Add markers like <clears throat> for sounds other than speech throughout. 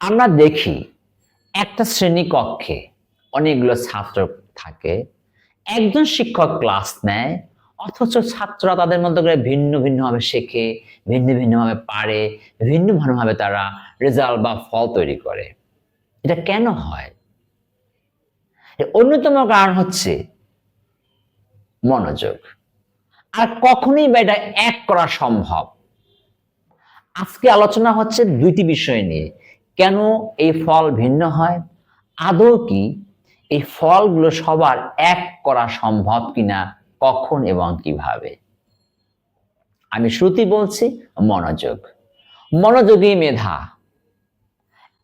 আমরা দেখি একটা শ্রেণি কক্ষে অনেকগুলো ছাত্র থাকে, একজন শিক্ষক ক্লাস নেয়, অথচ ছাত্ররা তাদের মধ্যে করে ভিন্ন ভিন্নভাবে শেখে, ভিন্ন ভিন্নভাবে পারে, ভিন্ন ভিন্নভাবে তারা রেজাল্ট বা ফল তৈরি করে। এটা কেন হয়? অন্যতম কারণ হচ্ছে মনোযোগ। আর কখনোই বা এটা এক করা সম্ভব। আজকে আলোচনা হচ্ছে দুইটি বিষয় নিয়ে। কেন এই ফল ভিন্ন হয়? আদৌ কি এই ফলগুলো সবার এক করা সম্ভব কিনা? কখন এবং কীভাবে? আমি শ্রুতি বলছি, মনোযোগ। মনোযোগী মেধা।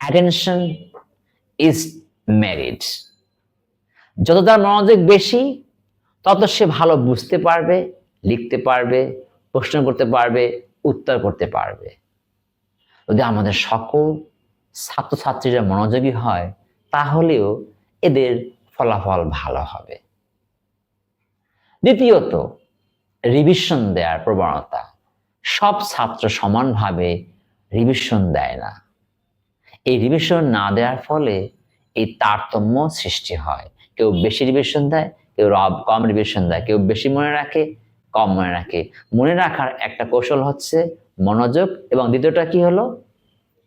অ্যাটেনশন ইজ মেরিট যত তার মনোযোগ বেশি, তত সে ভালো বুঝতে পারবে, লিখতে পারবে, প্রশ্ন করতে পারবে, উত্তর করতে পারবে। যদি আমাদের সকল ছাত্রছাত্রীরা মনোযোগী হয়, তাহলেও এদের ফলাফল ভালো হবে। দ্বিতীয়ত রিভিশন দেওয়ার প্রবণতা। সব ছাত্র সমানভাবে রিভিশন দেয় না। এই রিভিশন না দেওয়ার ফলে এই তারতম্য সৃষ্টি হয়। কেউ বেশি রিভিশন দেয়, কেউ কম রিভিশন দেয়। কেউ বেশি মনে রাখে, কম মনে রাখে। মনে রাখার একটা কৌশল হচ্ছে মনোযোগ এবং দ্বিতীয়টা কি হলো?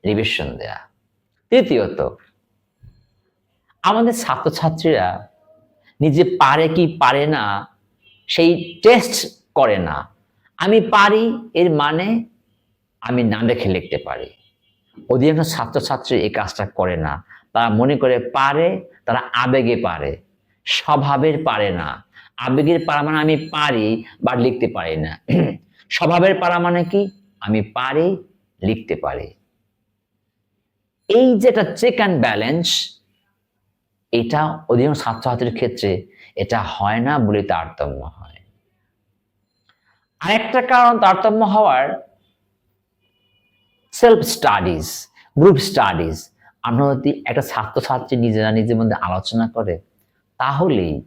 রিভিশন দেয়া। তৃতীয়ত, আমাদের ছাত্রছাত্রীরা নিজে পারে কি পারে না, সেই টেস্ট করে না। আমি পারি, এর মানে আমি না দেখে লিখতে পারি। অধিকাংশ ছাত্রছাত্রী এই কাজটা করে না। তারা মনে করে পারে, তারা আবেগে পারে। স্বভাবের পারে না। আবেগের পারা মানে আমি পারি বা লিখতে পারি না। <clears throat> স্বভাবের পারা মানে কি? আমি পারি, লিখতে পারি। এই যেটা চেক অ্যান্ড ব্যালেন্স এটা অধিকাংশ ছাত্রছাত্রীর ক্ষেত্রে এটা হয় না বলে তারতম্য হয়। আরেকটা কারণ তারতম্য হওয়ার সেলফ স্টাডিজ গ্রুপ স্টাডিজ আমরা যদি একটা ছাত্রছাত্রী নিজেরা নিজের মধ্যে আলোচনা করে, তাহলেই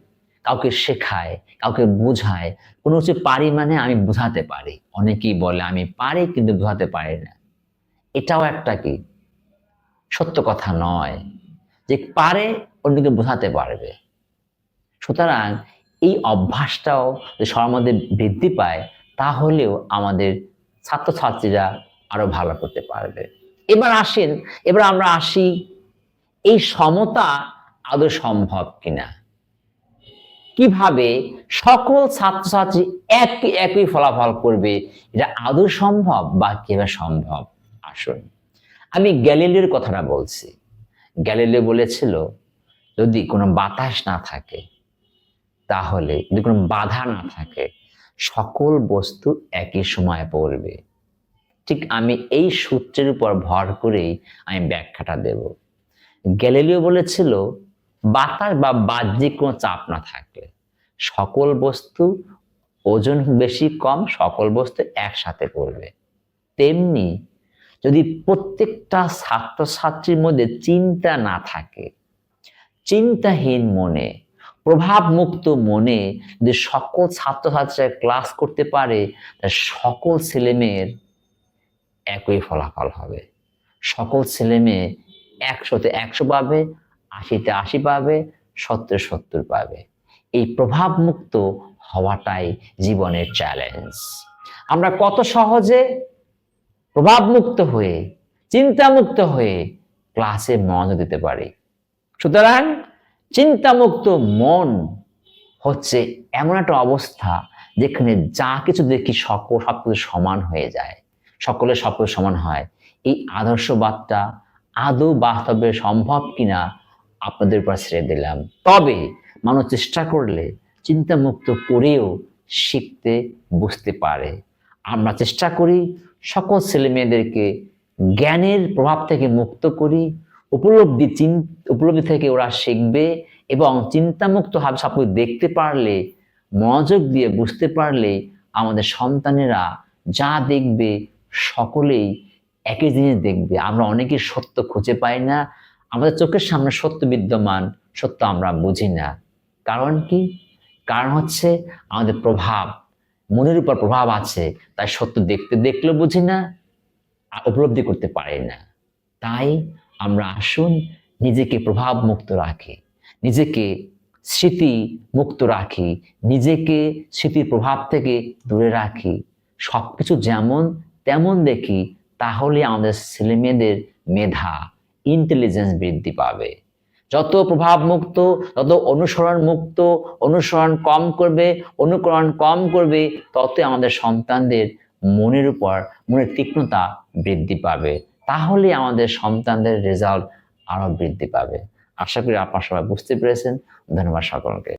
কাউকে শেখায়, কাউকে বোঝায়, কোনো কিছু পারি মানে আমি বোঝাতে পারি। অনেকেই বলে, আমি পারি কিন্তু বোঝাতে পারি না। এটাও একটা কি? সত্য কথা নয় যে পারে অন্যকে বোঝাতে পারবে। সুতরাং এই অভ্যাসটাও সবার মধ্যে বৃদ্ধি পায় তাহলেও আমাদের ছাত্রছাত্রীরা আরও ভালো করতে পারবে। এবার আসেন, এবার আমরা আসি, এই সমতা আদৌ সম্ভব কিনা? কীভাবে সকল ছাত্রছাত্রী এক একই ফলাফল করবে? এটা আদৌ সম্ভব বা কীভাবে সম্ভব? আসুন। আমি গ্যালিলিওর কথাটা বলছি। গ্যালিলিও বলেছিল, যদি কোনো বাতাস না থাকে, তাহলে যদি কোনো বাধা না থাকে, সকল বস্তু একই সময় পড়বে। ঠিক আমি এই সূত্রের উপর ভর করেই আমি ব্যাখ্যাটা দেব। গ্যালিলিও বলেছিল, বাতাস বা বাহ্যিক কোনো চাপ না থাকলে সকল বস্তু ওজন বেশি কম, সকল বস্তু একসাথে পড়বে। তেমনি যদি প্রত্যেকটা ছাত্রছাত্রীর মধ্যে চিন্তা না থাকে, চিন্তাহীন মনে প্রভাব মুক্ত মনে যদি সকল ছাত্রছাত্রীরা ক্লাস করতে পারে সকল ছেলেমেয়ের একই ফলাফল হবে। সকল ছেলে মেয়ে একশোতে একশো পাবে, আশিতে আশি পাবে, সত্তর সত্তর পাবে। এই প্রভাব মুক্ত হওয়াটাই জীবনের চ্যালেঞ্জ আমরা কত সহজে প্রভাব মুক্ত হয়ে, চিন্তামুক্ত হয়ে ক্লাসে মনোযোগ দিতে পারি। সুতরাং চিন্তামুক্ত মন হচ্ছে এমন একটা অবস্থা যেখানে যা কিছু দেখি সকল সব কিছু সমান হয়ে যায়। সকলের সব কিছু সমান হয়। এই আদর্শবাদটা আদৌ বাস্তবে সম্ভব কিনা আপনাদের উপর ছেড়ে দিলাম। তবে মানুষ চেষ্টা করলে চিন্তামুক্ত করেও শিখতে, বুঝতে পারে। আমরা চেষ্টা করি সকল ছেলে মেয়েদেরকে জ্ঞানের প্রভাব থেকে মুক্ত করি, উপলব্ধি চিন, উপলব্ধি থেকে ওরা শিখবে এবং চিন্তামুক্ত ভাবে সব দেখতে পারলে, মনোযোগ দিয়ে বুঝতে পারলে আমাদের সন্তানেরা যা দেখবে সকলেই একই জিনিস দেখবে। আমরা অনেকেই সত্য খুঁজে পাই না, আমাদের চোখের সামনে সত্য বিদ্যমান, সত্য আমরা বুঝি না। কারণ কি? কারণ হচ্ছে আমাদের প্রভাব মনের উপর প্রভাব আছে, তাই সত্য দেখতে দেখলেও বুঝি না উপলব্ধি করতে পারি না। তাই আমরা আসুন নিজেকে প্রভাব মুক্ত রাখি, নিজেকে স্মৃতি মুক্ত রাখি, নিজেকে স্মৃতির প্রভাব থেকে দূরে রাখি। সব কিছু যেমন তেমন দেখি তাহলে আমাদের ছেলেমেয়েদের মেধা ইন্টেলিজেন্স বৃদ্ধি পাবে। যত প্রভাব মুক্ত তত অনুসরণ মুক্ত অনুসরণ কম করবে, অনুকরণ কম করবে তত আমাদের সন্তানদের মনের উপর, মনের তীক্ষ্ণতা বৃদ্ধি পাবে। তাহলে আমাদের সন্তানদের রেজাল্ট আরও বৃদ্ধি পাবে। আশা করি আপনার সবাই বুঝতে পেরেছেন। ধন্যবাদ সকলকে।